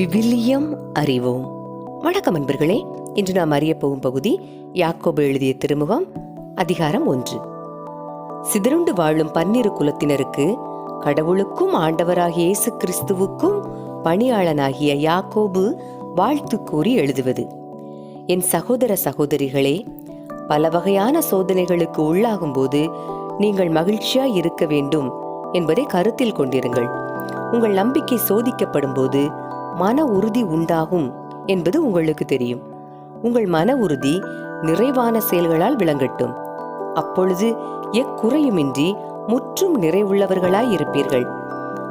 விவிலியம் அறிவோம். வணக்கம் அன்பர்களே இன்று நாம் அறிய போகும் பகுதி யாக்கோபு எழுதிய திருமுகம் அதிகாரம் ஒன்று. சிதறுண்டு வாழும் பன்னிரு குலத்தினருக்கு கடவுளுக்கும் ஆண்டவராகிய இயேசு கிறிஸ்துவுக்கும் பணியாளனாகிய யாக்கோபு வாழ்த்து கூறி எழுதுவது. என் சகோதர சகோதரிகளே பல வகையான சோதனைகளுக்கு உள்ளாகும்போது நீங்கள் மகிழ்ச்சியாய் இருக்க வேண்டும் என்பதை கருத்தில் கொண்டிருங்கள். உங்கள் நம்பிக்கை சோதிக்கப்படும் போது மன உறுதி உண்டாகும் என்பது உங்களுக்கு தெரியும். உங்கள் மன உறுதி நிறைவான செயல்களால் விளங்கட்டும். அப்பொழுது எக்குறையுமின்றி முற்றும் நிறைவுள்ளவர்களாய் இருப்பீர்கள்.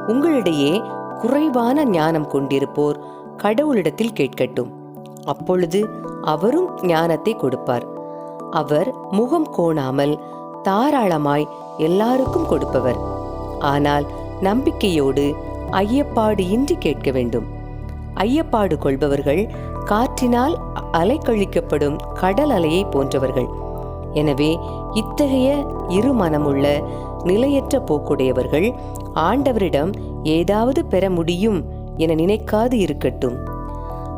உங்களிடையே குறைவான ஞானம் கொண்டிருப்போர் கடவுளிடத்தில் கேட்கட்டும். அப்பொழுது அவரும் ஞானத்தை கொடுப்பார். அவர் முகம் கோணாமல் தாராளமாய் எல்லாருக்கும் கொடுப்பவர். ஆனால் நம்பிக்கையோடு ஐயப்பாடு இன்றி கேட்க வேண்டும். ஐயப்பாடு கொள்பவர்கள் காற்றினால் அலைக்கழிக்கப்படும் கடல் அலையை போன்றவர்கள். எனவே இத்தகைய இருமனமுள்ள நிலையற்ற போக்குடையவர்கள் ஆண்டவரிடம் ஏதாவது பெற முடியும் என நினைக்காது இருக்கட்டும்.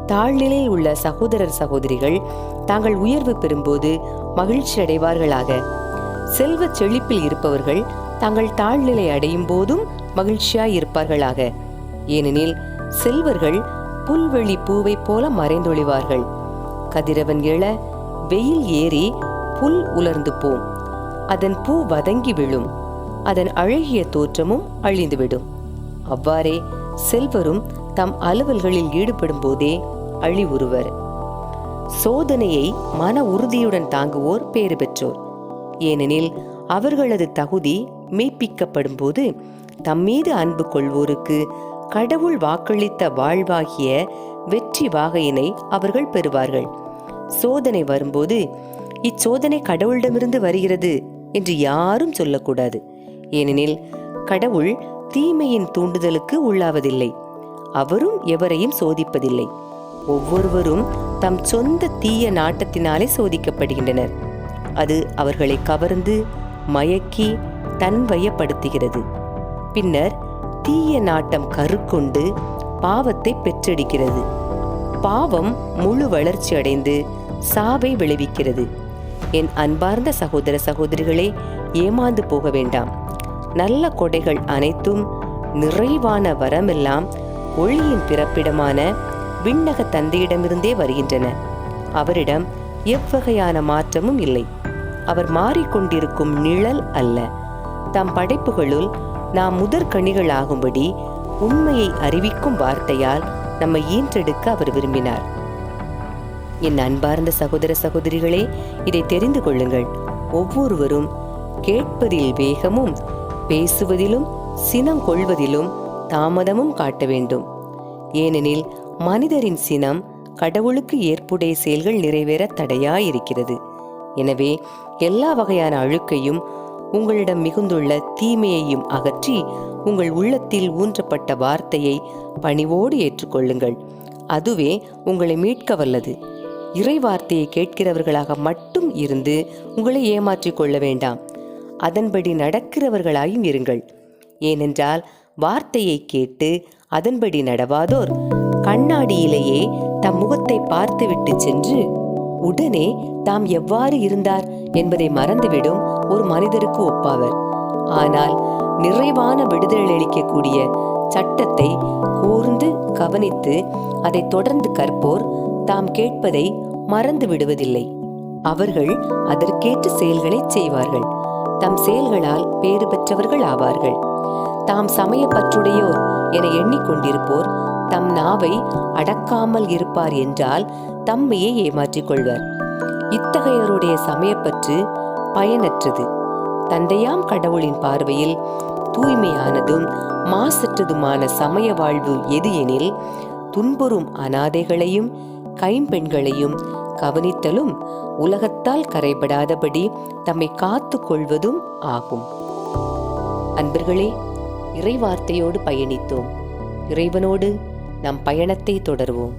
தாழ்நிலையில் உள்ள சகோதரர் சகோதரிகள் தாங்கள் உயர்வு பெறும்போது மகிழ்ச்சி அடைவார்களாக. செல்வ செழிப்பில் இருப்பவர்கள் தாங்கள் தாழ்நிலை அடையும் போதும் மகிழ்ச்சியாய் இருப்பார்களாக. ஏனெனில் செல்வர்கள் புல்வெளி பூவைப் போல மறைந்தொழிவார்கள். கதிரவன் எழ வெயில் ஏறி புல் உலர்ந்து போம் அதன் பூ வதங்கி விழும். அதன் அழகிய தோற்றமும் அழிந்துவிடும். அவ்வாறே செல்வரும் தம் அலுவல்களில் ஈடுபடும் போதே அழிவுறுவர் சோதனையை மன உறுதியுடன் தாங்குவோர் பேறு பெற்றோர். ஏனெனில் அவர்களது தகுதி மெய்ப்பிக்கப்படும் போது தம்மீது அன்பு கொள்வோருக்கு கடவுள் வாக்களித்த வாழ்வாகிய வெற்றி வாகையினை அவர்கள் பெறுவார்கள். சோதனை வரும்போது இச்சோதனை கடவுளிடமிருந்து வருகிறது என்று யாரும் சொல்லக்கூடாது. ஏனெனில் கடவுள் தீமையின் தூண்டுதலுக்கு உள்ளாவதில்லை. அவரும் எவரையும் சோதிப்பதில்லை. ஒவ்வொருவரும் தம் சொந்த தீய நாட்டத்தினாலே சோதிக்கப்படுகின்றனர். அது அவர்களை கவர்ந்து மயக்கி தன்வயப்படுத்துகிறது. பின்னர் தீய நாட்டம் கருக்கொண்டு பாவத்தை பெற்றெடுக்கிறது. பாவம் முழு வளர்ச்சி அடைந்து சாவை விளைவிக்கிறது. என் அன்பார்ந்த சகோதர சகோதரிகளே ஏமாந்து போக வேண்டாம். நல்ல கொடைகள் அனைத்தும் நிறைவான வரமெல்லாம் ஒளியின் பிறப்பிடமான விண்ணக தந்தையிடமிருந்தே வருகின்றன. அவரிடம் எவ்வகையான மாற்றமும் இல்லை. அவர் மாறிக்கொண்டிருக்கும் நிழல் அல்ல. தம் படைப்புகளுள் நாம் முதற்கணிகளாகும்படி உண்மையை அறிவிக்கும் வார்த்தையால் நம்மை ஈன்றெடுக்க அவர் விரும்பினார். என் அன்பார்ந்த சகோதர சகோதரிகளே இதை தெரிந்து கொள்ளுங்கள். ஒவ்வொருவரும் கேட்பதில் வேகமும் பேசுவதிலும் சினம் கொள்வதிலும் தாமதமும் காட்ட வேண்டும். ஏனெனில் மனிதரின் சினம் கடவுளுக்கு ஏற்புடைய செயல்கள் நிறைவேற தடையாயிருக்கிறது. எனவே எல்லா வகையான அழுக்கையும் உங்களிடம் மிகுந்துள்ள தீமையையும் அகற்றி உங்கள் உள்ளத்தில் ஊன்றப்பட்ட வார்த்தையை பணிவோடு ஏற்றுக்கொள்ளுங்கள். அதுவே உங்களை மீட்க வல்லது. இறை வார்த்தையை கேட்கிறவர்களாக மட்டும் இருந்து உங்களை ஏமாற்றிக் கொள்ள வேண்டாம். அதன்படி நடக்கிறவர்களாயும் இருங்கள். ஏனென்றால் வார்த்தையை கேட்டு அதன்படி நடவாதோர் கண்ணாடியிலேயே தம் முகத்தை பார்த்துவிட்டு சென்று உடனே தாம் எவ்வாறு இருந்தார் என்பதை மறந்துவிடும் ஒரு மனிதருக்கு ஒப்பாவர். ஆனால் நிறைவான விடுதலை அளிக்கக்கூடிய சட்டத்தை கூர்ந்து கவனித்து அதை தொடர்ந்து கற்போர் தாம் கேட்பதை மறந்து விடுவதில்லை. அவர்கள் அதற்கேற்ற செயல்களை செய்வார்கள். தம் செயல்களால் பேறு பெற்றவர்கள் ஆவார்கள். தாம் சமயப்பற்றுடையோர் என எண்ணிக்கொண்டிருப்போர் தம் நாவை அடக்காமல் இருப்பார் என்றால் தம்மையே ஏமாற்றிக் கொள்வர். இத்தகையோருடைய சமயப்பற்று பயனற்றது. தந்தையாம் கடவுளின் பார்வையில் தூய்மையானதும் மாசற்றதுமான சமய வாழ்வு எது எனில் துன்புறும் அனாதைகளையும் கைம்பெண்களையும் கவனித்தலும் உலகத்தால் கரைபடாதபடி தம்மை காத்து கொள்வதும் ஆகும். அன்பர்களே இறைவார்த்தையோடு பயணித்தோம். இறைவனோடு நம் பயணத்தை தொடர்வோம்.